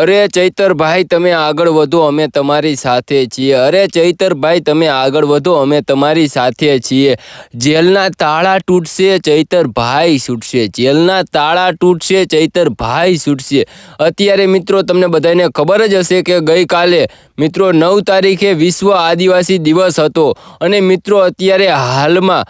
અરે ચૈતરભાઈ, તમે આગળ વધો, અમે તમારી સાથે છીએ. અરે ચૈતરભાઈ, તમે આગળ વધો, અમે તમારી સાથે છીએ. જેલના તાળા તૂટશે, ચૈતરભાઈ છૂટશે. જેલના તાળા તૂટશે, ચૈતરભાઈ છૂટશે. અત્યારે મિત્રો, તમને બધાને ખબર જ હશે કે ગઈકાલે, મિત્રો, નવ તારીખે વિશ્વ આદિવાસી દિવસ હતો. અને મિત્રો, અત્યારે હાલમાં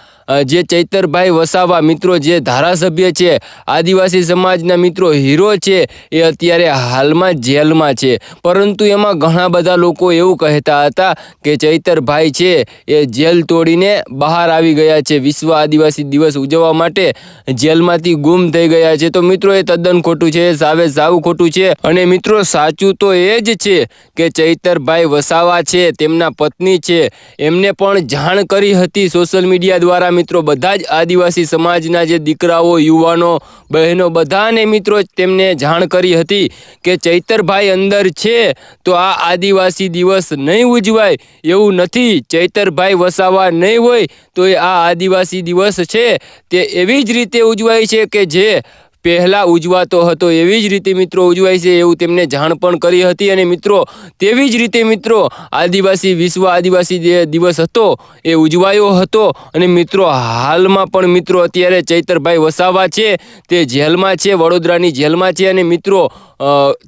જે ચૈતરભાઈ વસાવા મિત્રો, જે ધારાસભ્ય છે, આદિવાસી સમાજના મિત્રો, હીરો છે, એ અત્યારે હાલમાં જેલમાં છે. પરંતુ એમાં ઘણા બધા લોકો એવું કહેતા હતા કે ચૈતરભાઈ છે, એ જેલ તોડીને બહાર આવી ગયા છે. વિશ્વ આદિવાસી દિવસ ઉજવવા માટે જેલમાંથી ગુમ થઈ ગયા છે. તો મિત્રો, એ તદ્દન ખોટું છે સાવે સાવ ખોટું છે. અને મિત્રો, સાચું તો એ જ છે કે ચૈતરભાઈ વસાવા છે, તેમના પત્ની છે. એમને પણ જાણ કરી હતી સોશિયલ મીડિયા દ્વારા મિત્રો, બધા જ આદિવાસી સમાજના જે દીકરાઓ, યુવાનો, બહેનો, બધાને મિત્રો તેમને જાણ કરી હતી કે ચૈતરભાઈ અંદર છે તો આ આદિવાસી દિવસ નહીં ઉજવાય એવું નથી. ચૈતરભાઈ વસાવા નહીં હોય તો એ આ આદિવાસી દિવસ છે. તે એવી જ રીતે ઉજવાય છે કે જે પહેલાં ઉજવાતો હતો. એવી જ રીતે મિત્રો ઉજવાય છે એવું તેમને જાણ પણ કરી હતી અને મિત્રો તેવી જ રીતે મિત્રો આદિવાસી, વિશ્વ આદિવાસી જે દિવસ હતો એ ઉજવાયો હતો અને મિત્રો હાલમાં પણ મિત્રો અત્યારે ચૈતરભાઈ વસાવા છે, તે જેલમાં છે, વડોદરાની જેલમાં છે અને મિત્રો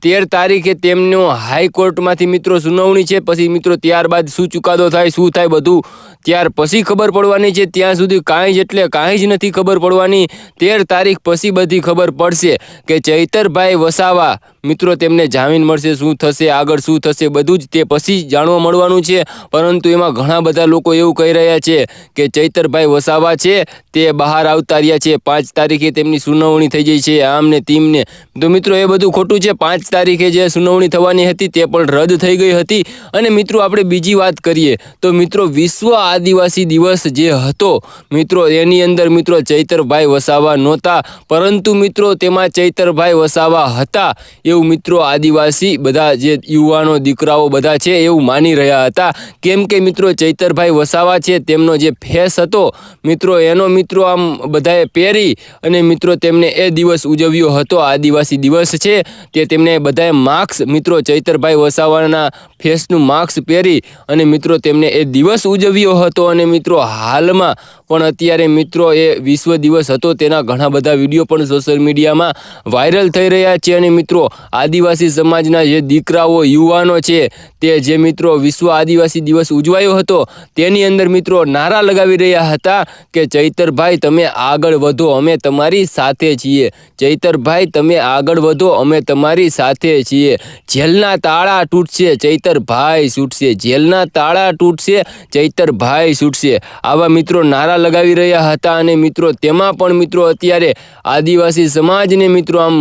તેર તારીખે તેમનો હાઈકોર્ટમાંથી મિત્રો સુનાવણી છે. પછી મિત્રો ત્યારબાદ શું ચુકાદો થાય, શું થાય બધું ત્યાર પછી ખબર પડવાની છે. ત્યાં સુધી કાંઈ જ એટલે કાંઈ જ નથી ખબર પડવાની. તેર તારીખ પછી બધી ખબર પડશે કે ચૈતરભાઈ વસાવા મિત્રો, તેમને જામીન મળશે, શું થશે, આગળ શું થશે, બધું જ તે પછી જાણવા મળવાનું છે. પરંતુ એમાં ઘણા બધા લોકો એવું કહી રહ્યા છે કે ચૈતરભાઈ વસાવા છે, તે બહાર આવતા રહ્યા છે. પાંચ તારીખે તેમની સુનાવણી થઈ જઈ છે આમ તીમને તો મિત્રો, એ બધું ખોટું છે. પાંચ તારીખે જે સુનાવણી થવાની હતી તે પણ રદ થઈ ગઈ હતી. અને મિત્રો, આપણે બીજી વાત કરીએ તો મિત્રો, વિશ્વ આદિવાસી દિવસ જે હતો, મિત્રો, એની અંદર મિત્રો ચૈતરભાઈ વસાવા નહોતા. પરંતુ મિત્રો, તેમાં ચૈતરભાઈ વસાવા હતા. એવું મિત્રો આદિવાસી બધા જે યુવાનો, દીકરાઓ બધા છે એવું માની રહ્યા હતા. કેમ કે મિત્રો ચૈતરભાઈ વસાવા છે તેમનો જે ફેસ હતો, મિત્રો એનો મિત્રો આમ બધાએ પહેરી અને મિત્રો તેમને એ દિવસ ઉજવ્યો હતો. આદિવાસી દિવસ છે તે તેમને બધાએ માર્ક્સ, મિત્રો ચૈતરભાઈ વસાવાના ફેસનું માર્ક્સ પહેરી અને મિત્રો તેમને એ દિવસ ઉજવ્યો હતો અને મિત્રો હાલમાં પણ અત્યારે મિત્રો એ વિશ્વ દિવસ હતો, તેના ઘણા બધા વીડિયો પણ સોશિયલ મીડિયામાં વાયરલ થઈ રહ્યા છે. અને મિત્રો, આદિવાસી સમાજના જે દીકરાઓ, યુવાનો છે, તે જે મિત્રો વિશ્વ આદિવાસી દિવસ ઉજવાયો હતો, તેની અંદર મિત્રો નારા લગાવી રહ્યા હતા કે, ચૈતરભાઈ, તમે આગળ વધો, અમે તમારી સાથે છીએ. ચૈતરભાઈ, તમે આગળ વધો, અમે તમારી સાથે છીએ. જેલના તાળા તૂટશે, ચૈતરભાઈ છૂટશે. જેલના તાળા તૂટશે, ચૈતરભાઈ છૂટશે. આવા મિત્રો નારા લગાવી રહ્યા હતા અને મિત્રો, તેમાં પણ મિત્રો અત્યારે આદિવાસી સમાજને મિત્રો આમ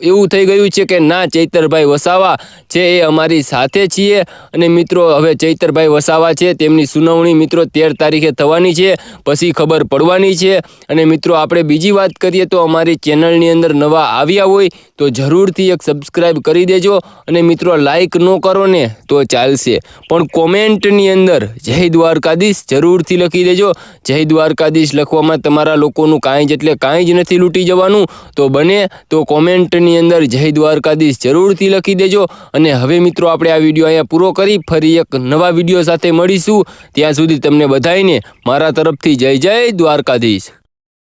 એવું થઈ ગયું છે કે ના, ચૈતરભાઈ વસાવા છે એ અમારી સાથે છીએ અને મિત્રો, હવે ચૈતરભાઈ વસાવા છે, તેમની સુનાવણી મિત્રો તેર તારીખે થવાની છે, પછી ખબર પડવાની છે. અને મિત્રો, આપણે બીજી વાત કરીએ તો અમારી ચેનલની અંદર નવા આવ્યા હોય તો જરૂરથી એક સબસ્ક્રાઈબ કરી દેજો અને મિત્રો લાઈક ન કરો ને તો ચાલશે. પણ કોમેન્ટની અંદર જય દ્વારકાધીશ જરૂરથી લખી દેજો. જય દ્વારકાધીશ લખવામાં તમારા લોકોનું કાંઈ જ એટલે કાંઈ જ નથી લૂંટી જવાનું. તો બને તો કોમેન્ટની અંદર જય દ્વારકાધીશ જરૂરથી લખી દેજો. અને હવે મિત્રો આપણે આ વીડિયો અહીંયા પૂરો કરી ફરી એક નવા વીડિયો સાથે મળીશું. ત્યાં સુધી તમને બધાઈને મારા તરફથી જય જય દ્વારકાધીશ.